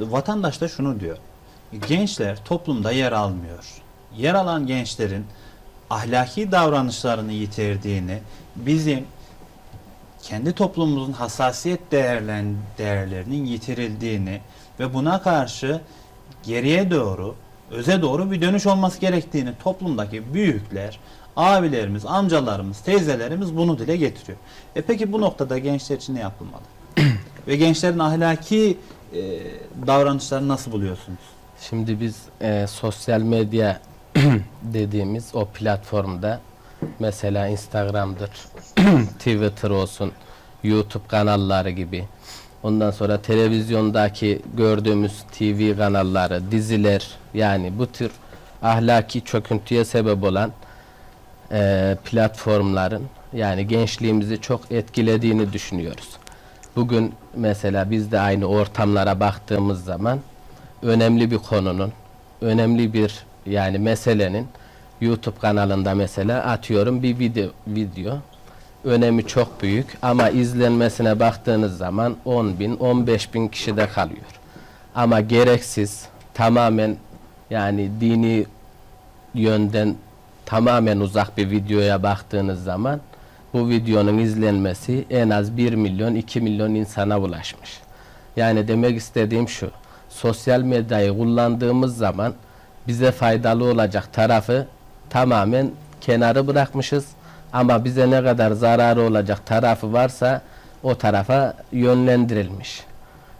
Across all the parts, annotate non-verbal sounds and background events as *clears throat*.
vatandaş da şunu diyor. Gençler toplumda yer almıyor. Yer alan gençlerin ahlaki davranışlarını yitirdiğini, bizim kendi toplumumuzun hassasiyet değerlen, değerlerinin yitirildiğini ve buna karşı geriye doğru, öze doğru bir dönüş olması gerektiğini toplumdaki büyükler, abilerimiz, amcalarımız, teyzelerimiz bunu dile getiriyor. E peki bu noktada gençler için ne yapılmalı? *clears throat* ve gençlerin ahlaki e, davranışlarını nasıl buluyorsunuz? Şimdi biz e, sosyal medya *clears throat* dediğimiz o platformda mesela Instagram'dır, *clears throat* Twitter olsun, YouTube kanalları gibi. Ondan sonra televizyondaki gördüğümüz TV kanalları, diziler yani bu tür ahlaki çöküntüye sebep olan e, platformların yani gençliğimizi çok etkilediğini düşünüyoruz. Bugün mesela biz de aynı ortamlara baktığımız zaman önemli bir konunun, önemli bir yani meselenin YouTube kanalında mesela atıyorum bir video, video önemi çok büyük ama izlenmesine baktığınız zaman 10 bin, 15 bin kişide kalıyor. Ama gereksiz, tamamen yani dini yönden tamamen uzak bir videoya baktığınız zaman bu videonun izlenmesi en az 1 milyon 2 milyon insana ulaşmış. Yani demek istediğim şu. Sosyal medyayı kullandığımız zaman bize faydalı olacak tarafı tamamen kenarı bırakmışız. Ama bize ne kadar zararı olacak tarafı varsa o tarafa yönlendirilmiş.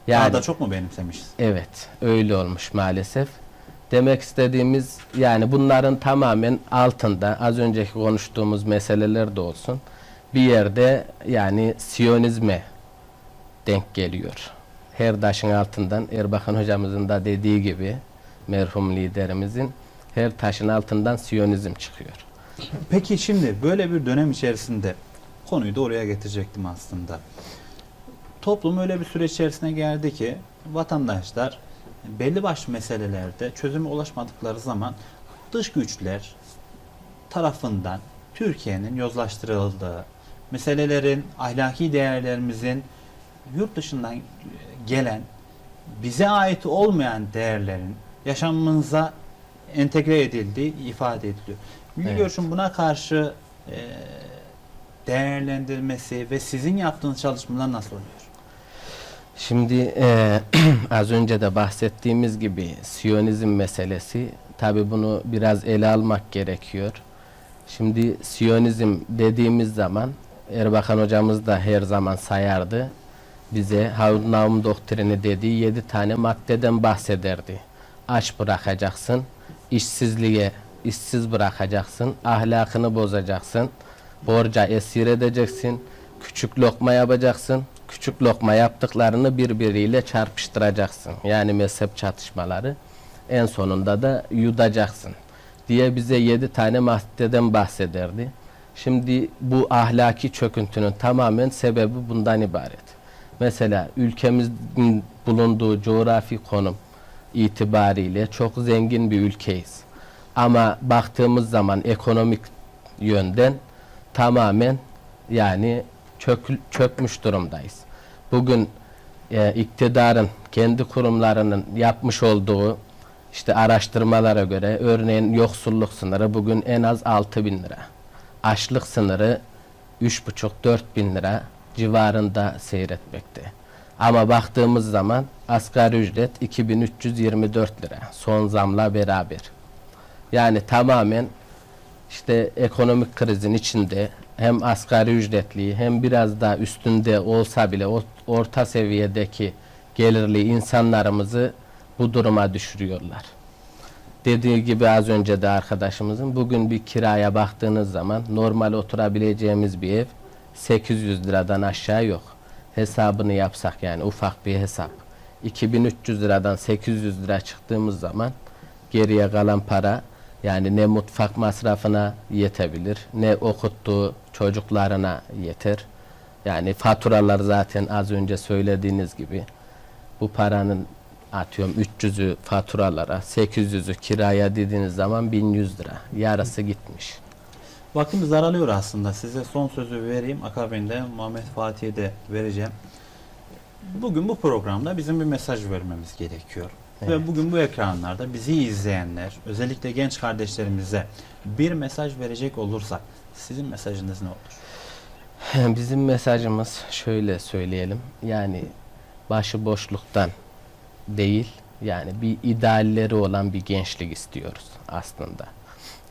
Daha Yani da çok mu benimsemişiz? Evet, öyle olmuş maalesef. Demek istediğimiz yani bunların tamamen altında az önceki konuştuğumuz meseleler de olsun. Bir yerde yani Siyonizme denk geliyor. Her taşın altından Erbakan hocamızın da dediği gibi merhum liderimizin her taşın altından Siyonizm çıkıyor. Peki şimdi böyle bir dönem içerisinde konuyu da oraya getirecektim aslında. Toplum öyle bir süreç içerisine geldi ki vatandaşlar belli başlı meselelerde çözüme ulaşmadıkları zaman dış güçler tarafından Türkiye'nin yozlaştırıldığı, meselelerin ahlaki değerlerimizin yurt dışından gelen bize ait olmayan değerlerin yaşamımıza entegre edildiği ifade ediliyor. Milli Evet. Görüş'ün buna karşı e, değerlendirmesi ve sizin yaptığınız çalışmalar nasıl oluyor? Şimdi eee, *clears throat* az önce de bahsettiğimiz gibi Siyonizm meselesi tabi bunu biraz ele almak gerekiyor. Şimdi Siyonizm dediğimiz zaman Erbakan hocamız da her zaman sayardı. Bize Harun Naum doktrini dediği yedi tane maddeden bahsederdi. Aç bırakacaksın, işsizliğe işsiz bırakacaksın, ahlakını bozacaksın, borca esir edeceksin, küçük lokma yapacaksın, küçük lokma yaptıklarını birbiriyle çarpıştıracaksın. Yani mezhep çatışmaları. En sonunda da yudacaksın diye bize yedi tane maddeden bahsederdi. Şimdi bu ahlaki çöküntünün tamamen sebebi bundan ibaret. Mesela ülkemizin bulunduğu coğrafi konum itibariyle çok zengin bir ülkeyiz. Ama baktığımız zaman ekonomik yönden tamamen yani çök, çökmüş durumdayız. Bugün e, iktidarın kendi kurumlarının yapmış olduğu işte araştırmalara göre örneğin yoksulluk sınırı bugün en az 6 bin lira. Açlık sınırı 3,5-4 bin lira civarında seyretmekte. Ama baktığımız zaman asgari ücret 2324 lira son zamla beraber. Yani tamamen işte ekonomik krizin içinde hem asgari ücretli hem biraz daha üstünde olsa bile orta seviyedeki gelirli insanlarımızı bu duruma düşürüyorlar. Dediği gibi az önce de arkadaşımızın bugün bir kiraya baktığınız zaman normal oturabileceğimiz bir ev 800 liradan aşağı yok. Hesabını yapsak yani ufak bir hesap. 2300 liradan 800 lira çıktığımız zaman geriye kalan para yani ne mutfak masrafına yetebilir, ne okuttuğu çocuklarına yeter. Yani faturalar zaten az önce söylediğiniz gibi bu paranın atıyorum 300'ü faturalara, 800'ü kiraya dediğiniz zaman 1100 lira. Yarısı gitmiş. Vaktimiz daralıyor aslında. Size son sözü vereyim. Akabinde Muhammed Fatih'e de vereceğim. Bugün bu programda bizim bir mesaj vermemiz gerekiyor. Ve Evet. bugün bu ekranlarda bizi izleyenler, özellikle genç kardeşlerimize bir mesaj verecek olursak sizin mesajınız ne olur? Bizim mesajımız şöyle söyleyelim. Yani başıboşluktan değil, yani bir idealleri olan bir gençlik istiyoruz aslında.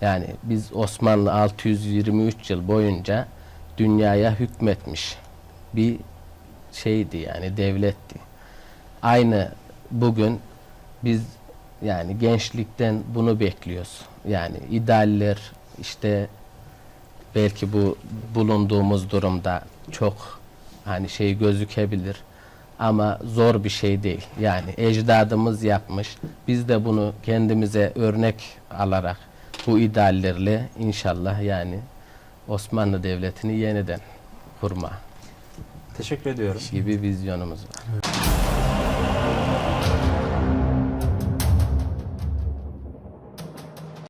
Yani biz Osmanlı 623 yıl boyunca dünyaya hükmetmiş bir şeydi yani devletti. Aynı bugün biz yani gençlikten bunu bekliyoruz. Yani idealler işte belki bu bulunduğumuz durumda çok hani şey gözükebilir ama zor bir şey değil. Yani ecdadımız yapmış. Biz de bunu kendimize örnek alarak bu ideallerle inşallah yani Osmanlı Devleti'ni yeniden kurma Teşekkür ediyorum. gibi vizyonumuz var.